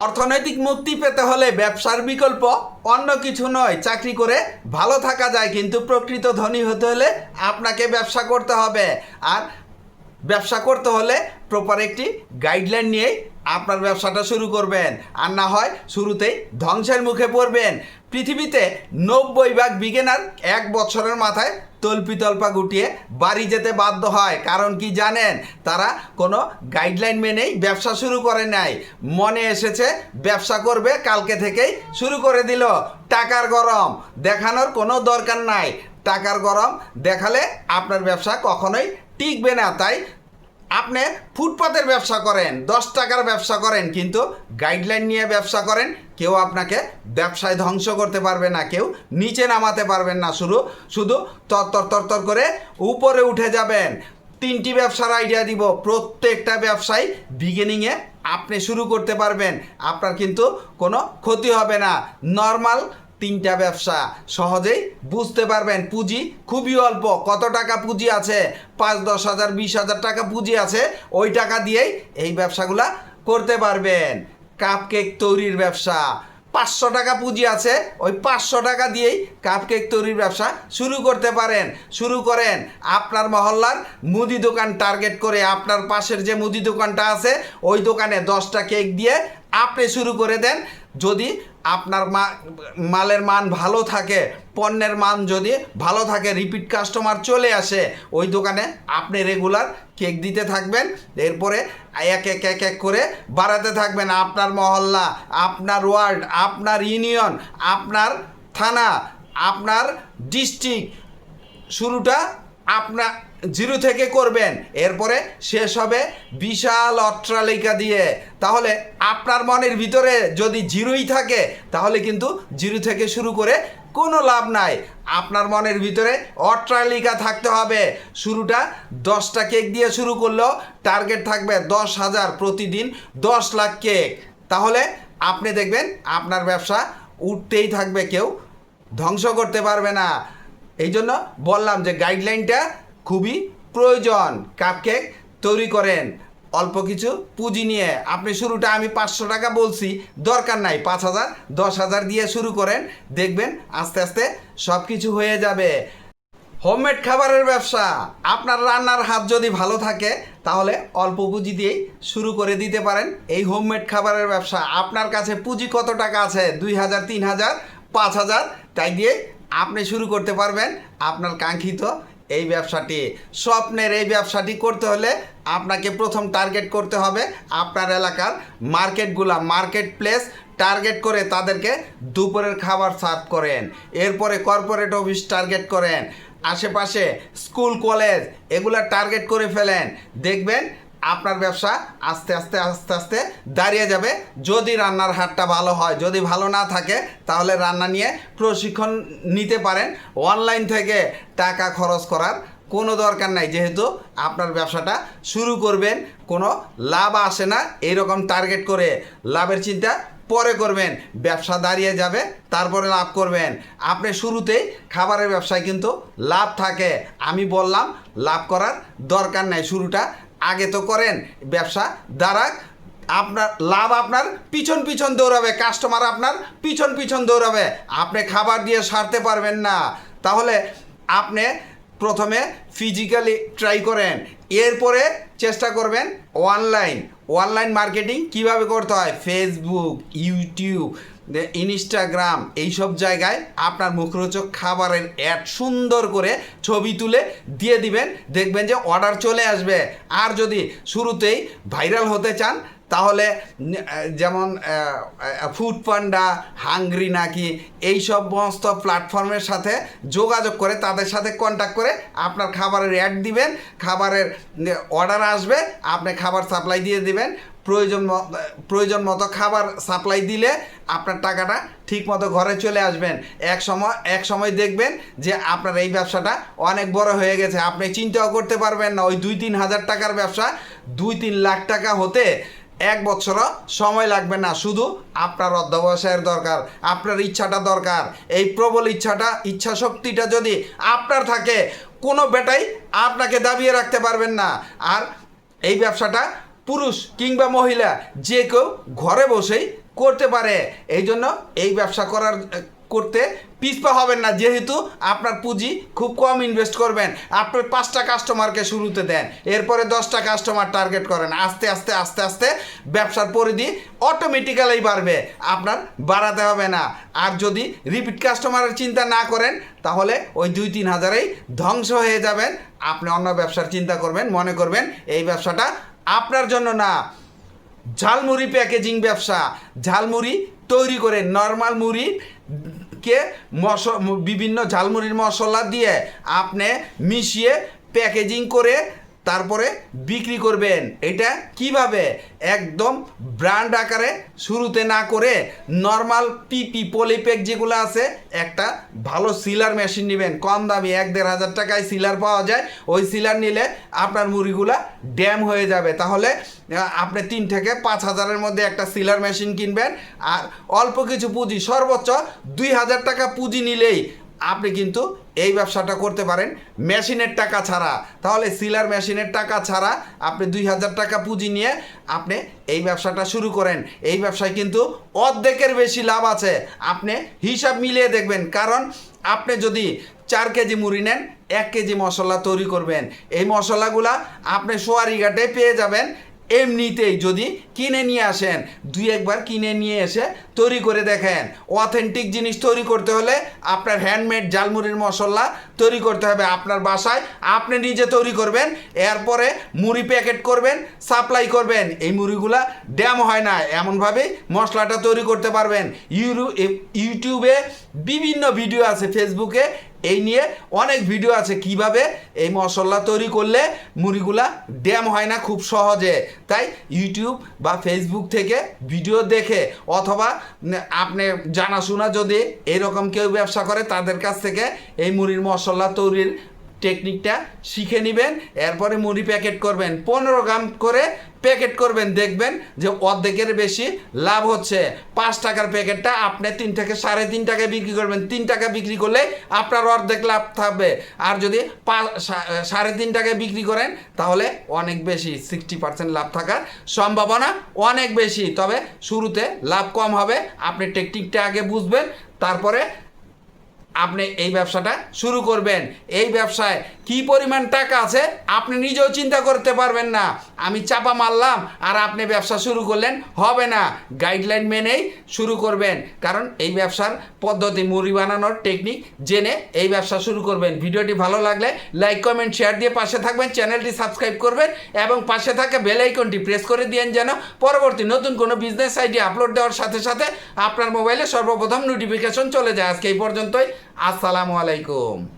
অর্থনৈতিক মুক্তি পেতে হলে ব্যবসার বিকল্প অন্য কিছু নয়। চাকরি করে ভালো থাকা যায়, কিন্তু প্রকৃত ধনী হতে হলে আপনাকে ব্যবসা করতে হবে। আর ব্যবসা করতে হলে প্রপার একটি গাইডলাইন নিয়েই আপনার ব্যবসাটা শুরু করবেন। আর না হয় শুরুতেই ধ্বংসের মুখে পড়বেন। পৃথিবীতে নব্বই ভাগ বিগেনার এক বছরের মাথায় তল্পিতল্পা গুটিয়ে বাড়ি যেতে বাধ্য হয়। কারণ কি জানেন? তারা কোনো গাইডলাইন মেনেই ব্যবসা শুরু করে নাই। মনে এসেছে ব্যবসা করবে, কালকে থেকেই শুরু করে দিল। টাকার গরম, দেখানোর কোনো দরকার নাই। টাকার গরম দেখালে আপনার ব্যবসা কখনোই টিকবে না। তাই আপনি ফুটপাতের ব্যবসা করেন, দশ টাকার ব্যবসা করেন, কিন্তু গাইডলাইন নিয়ে ব্যবসা করেন, কেউ আপনাকে ব্যবসায় ধ্বংস করতে পারবে না, কেউ নিচে নামাতে পারবেন না শুরু শুধু তরতর তরতর করে উপরে উঠে যাবেন। তিনটি ব্যবসার আইডিয়া দিব, প্রত্যেকটা ব্যবসায় বিগিনিংয়ে আপনি শুরু করতে পারবেন, আপনার কিন্তু কোনো ক্ষতি হবে না। নর্মাল তিনটা ব্যবসা সহজেই বুঝতে পারবেন। পুঁজি খুবই অল্প। কত টাকা পুঁজি আছে? পাঁচ, দশ হাজার, বিশ হাজার টাকা পুঁজি আছে। ওই টাকা দিয়েই এই ব্যবসাগুলা করতে পারবেন। কাপ কেক তৈরির ব্যবসা। পাঁচশো টাকা পুঁজি আছে। ওই পাঁচশো টাকা দিয়েই কাপ কেক তৈরির ব্যবসা শুরু করতে পারেন। শুরু করেন আপনার মহল্লার মুদি দোকান টার্গেট করে। আপনার পাশের যে মুদি দোকানটা আছে, ওই দোকানে দশটা কেক দিয়ে আপনি শুরু করে দেন। যদি আপনার মালের মান ভালো থাকে, পণ্যের মান যদি ভালো থাকে রিপিট কাস্টমার চলে আসে, ওই দোকানে আপনি রেগুলার কেক দিতে থাকবেন, এরপরে এক এক এক এক করে বাড়াতে থাকবেন। আপনার মহল্লা, আপনার ওয়ার্ড, আপনার ইউনিয়ন, আপনার থানা, আপনার ডিস্ট্রিক্ট শুরুটা আপনার জিরো থেকে করবেন। এরপরে শেষ হবে বিশাল অট্টালিকা দিয়ে। তাহলে আপনার মনের ভিতরে যদি জিরোই থাকে, তাহলে কিন্তু জিরো থেকে শুরু করে কোনো লাভ নাই। আপনার মনের ভিতরে অট্টালিকা থাকতে হবে। শুরুটা দশটা কেক দিয়ে শুরু করলেও টার্গেট থাকবে দশ হাজার প্রতিদিন দশ লাখ কেক। তাহলে আপনি দেখবেন আপনার ব্যবসা উঠতেই থাকবে কেউ ধ্বংস করতে পারবে না। এই জন্য বললাম যে গাইডলাইনটা খুবই প্রয়োজন। কাপকেক তৈরি করেন। অল্প কিছু পুঁজি নিয়ে। আপনি শুরুটা আমি পাঁচশো টাকা বলছি। দরকার নাই, পাঁচ হাজার, দশ হাজার দিয়ে শুরু করেন। দেখবেন আস্তে আস্তে সব কিছু হয়ে যাবে। হোমমেড খাবারের ব্যবসা। আপনার রান্নার হাত যদি ভালো থাকে, তাহলে অল্প পুঁজি দিয়েই শুরু করে দিতে পারেন এই হোমমেড খাবারের ব্যবসা। আপনার কাছে পুঁজি কত টাকা আছে? দুই হাজার, তিন হাজার, পাঁচ হাজার, তাই দিয়ে আপনি শুরু করতে পারবেন। আপনার কাঙ্ক্ষিত এই ব্যবসাটি, স্বপ্নের এই ব্যবসাটি করতে হলে আপনাকে প্রথম টার্গেট করতে হবে আপনার এলাকার মার্কেটগুলা মার্কেট প্লেস টার্গেট করে তাদেরকে দুপুরের খাবার সার্ভ করেন। এরপরে কর্পোরেট অফিস টার্গেট করেন। আশেপাশে স্কুল কলেজ এগুলা টার্গেট করে ফেলেন। দেখবেন আপনার ব্যবসা আস্তে আস্তে আস্তে আস্তে দাঁড়িয়ে যাবে। যদি রান্নার হাটটা ভালো হয়, যদি ভালো না থাকে, তাহলে রান্না নিয়ে প্রশিক্ষণ নিতে পারেন। অনলাইন থেকে টাকা খরচ করার কোনো দরকার নাই, যেহেতু আপনার ব্যবসাটা শুরু করবেন, কোনো লাভ আসে না। এইরকম টার্গেট করে লাভের চিন্তা পরে করবেন। ব্যবসা দাঁড়িয়ে যাবে, তারপরে লাভ করবেন। আপনি শুরুতেই খাবারের ব্যবসায় কিন্তু লাভ থাকে। আমি বললাম, লাভ করার দরকার নাই। শুরুটা আগে তো করেন, ব্যবসা দ্বারা আপনার লাভ আপনার পিছন পিছন দৌড়াবে কাস্টমার আপনার পিছন পিছন দৌড়াবে, আপনি খাবার দিয়ে সারতে পারবেন না। তাহলে আপনি প্রথমে ফিজিক্যালি ট্রাই করেন, এরপরে চেষ্টা করবেন অনলাইন অনলাইন মার্কেটিং কীভাবে করতে হয়? ফেসবুক ইউটিউব ইনস্টাগ্রাম এইসব জায়গায় আপনার মুখরোচক খাবারের অ্যাড সুন্দর করে ছবি তুলে দিয়ে দিবেন। দেখবেন যে অর্ডার চলে আসবে। আর যদি শুরুতেই ভাইরাল হতে চান, তাহলে যেমন ফুড পান্ডা নাকি এই সব সমস্ত প্ল্যাটফর্মের সাথে যোগাযোগ করে তাদের সাথে কন্ট্যাক্ট করে আপনার খাবারের অ্যাড দিবেন। খাবারের অর্ডার আসবে, আপনি খাবার সাপ্লাই দিয়ে দিবেন। প্রয়োজন প্রয়োজন মতো খাবার সাপ্লাই দিলে আপনার টাকাটা ঠিক মতো ঘরে চলে আসবেন। এক সময় এক সময় দেখবেন যে আপনার এই ব্যবসাটা অনেক বড় হয়ে গেছে। আপনি চিন্তাও করতে পারবেন না, ওই দুই তিন হাজার টাকার ব্যবসা দুই তিন লাখ টাকা হতে এক বছরও সময় লাগবে না। শুধু আপনার অধ্যবসায়ের দরকার, আপনার ইচ্ছাটা দরকার। এই প্রবল ইচ্ছাটা, ইচ্ছা শক্তিটা যদি আপনার থাকে, কোনো বেটাই আপনাকে দাবিয়ে রাখতে পারবেন না। আর এই ব্যবসাটা পুরুষ কিংবা মহিলা যে কেউ ঘরে বসেই করতে পারে। এই জন্য এই ব্যবসা করার, করতে পিছপা হবেন না। যেহেতু আপনার পুঁজি খুব কম ইনভেস্ট করবেন। আপনি পাঁচটা কাস্টমারকে শুরুতে দেন। এরপরে দশটা কাস্টমার টার্গেট করেন। আস্তে আস্তে আস্তে আস্তে ব্যবসার পরিধি অটোমেটিক্যালি বাড়বে। আপনার বাড়াতে হবে না। আর যদি রিপিট কাস্টমারের চিন্তা না করেন, তাহলে ওই দুই, তিন হাজারেই ধ্বংস হয়ে যাবেন। আপনি অন্য ব্যবসার চিন্তা করবেন, মনে করবেন এই ব্যবসাটা আপনার জন্য না। ঝালমুড়ি প্যাকেজিং ব্যবসা। ঝালমুড়ি তৈরি করে নর্মাল মুড়ি কে মশ বিভিন্ন ঝালমুড়ির মশলা দিয়ে আপনি মিশিয়ে প্যাকেজিং করে তারপরে বিক্রি করবেন। এটা কীভাবে? একদম ব্র্যান্ড আকারে শুরুতে না করে নর্মাল পিপি পলিপ্যাক যেগুলো আছে, একটা ভালো সিলার মেশিন নেবেন। কম দামি, এক দেড় হাজার টাকায় সিলার পাওয়া যায়। ওই সিলার নিলে আপনার মুড়িগুলা ড্যাম হয়ে যাবে। তাহলে আপনি তিন থেকে পাঁচ হাজারের মধ্যে একটা সিলার মেশিন কিনবেন। আর অল্প কিছু পুঁজি, সর্বোচ্চ দুই হাজার টাকা পুঁজি নিলেই আপনি কিন্তু এই ব্যবসাটা করতে পারেন। মেশিনের টাকা ছাড়া। তাহলে সিলার মেশিনের টাকা ছাড়া আপনি দুই হাজার টাকা পুঁজি নিয়ে আপনি এই ব্যবসাটা শুরু করেন। এই ব্যবসায় কিন্তু অর্ধেকের বেশি লাভ আছে। আপনি হিসাব মিলিয়ে দেখবেন। কারণ আপনি যদি চার কেজি মুড়ি নেন, এক কেজি মশলা তৈরি করবেন। এই মশলাগুলা আপনি সোয়ারিঘাটে পেয়ে যাবেন। এমনিতেই যদি কিনে নিয়ে আসেন, দুই একবার কিনে নিয়ে এসে তৈরি করে দেখেন। অথেন্টিক জিনিস তৈরি করতে হলে আপনার হ্যান্ডমেড জালমুড়ির মশলা তৈরি করতে হবে আপনার বাসায়। আপনি নিজে তৈরি করবেন, এরপরে মুড়ি প্যাকেট করবেন সাপ্লাই করবেন। এই মুড়িগুলা ড্যাম হয় না এমনভাবে মশলাটা তৈরি করতে পারবেন। ইউরু ইউটিউবে বিভিন্ন ভিডিও আছে ফেসবুকে এই নিয়ে অনেক ভিডিও আছে কীভাবে এই মশলা তৈরি করলে মুড়িগুলা ড্যাম হয় না খুব সহজে। তাই ইউটিউব বা ফেসবুক থেকে ভিডিও দেখে অথবা আপনি জানাশোনা যদি এরকম কেউ ব্যবসা করে তাদের কাছ থেকে এই মুড়ির মশলা তৈরির টেকনিকটা শিখে নেবেন, এরপরে মুড়ি প্যাকেট করবেন। পনেরো গ্রাম করে প্যাকেট করবেন। দেখবেন যে অর্ধেকের বেশি লাভ হচ্ছে। পাঁচ টাকার প্যাকেটটা আপনি তিন থেকে সাড়ে তিন টাকায় বিক্রি করবেন। তিন টাকা বিক্রি করলে আপনার অর্ধেক লাভ থাকবে। আর যদি সাড়ে তিন টাকায় বিক্রি করেন, তাহলে অনেক বেশি সিক্সটি পার্সেন্ট লাভ থাকার সম্ভাবনা অনেক বেশি। তবে শুরুতে লাভ কম হবে। আপনি টেকনিকটা আগে বুঝবেন, তারপরে আপনি এই ব্যবসাটা শুরু করবেন। এই ব্যবসায় কি পরিমাণ টাকা আছে আপনি নিজেও চিন্তা করতে পারবেন না। আমি চাপা মারলাম আর আপনি ব্যবসা শুরু করলেন, হবে না। গাইডলাইন মেনেই শুরু করবেন। কারণ এই ব্যবসার পদ্ধতি, মুড়ি বানানোর টেকনিক জেনে এই ব্যবসা শুরু করবেন। ভিডিওটি ভালো লাগলে লাইক কমেন্ট শেয়ার দিয়ে পাশে থাকবেন, চ্যানেলটি সাবস্ক্রাইব করবেন এবং পাশে থাকা বেল আইকনটি প্রেস করে দিয়েন যেন পরবর্তী নতুন কোনো বিজনেস আইডি আপলোড দেওয়ার সাথে সাথে আপনার মোবাইলে সর্বপ্রথম নোটিফিকেশন চলে যায়। আজকে এই পর্যন্তই। আসসালামু আলাইকুম।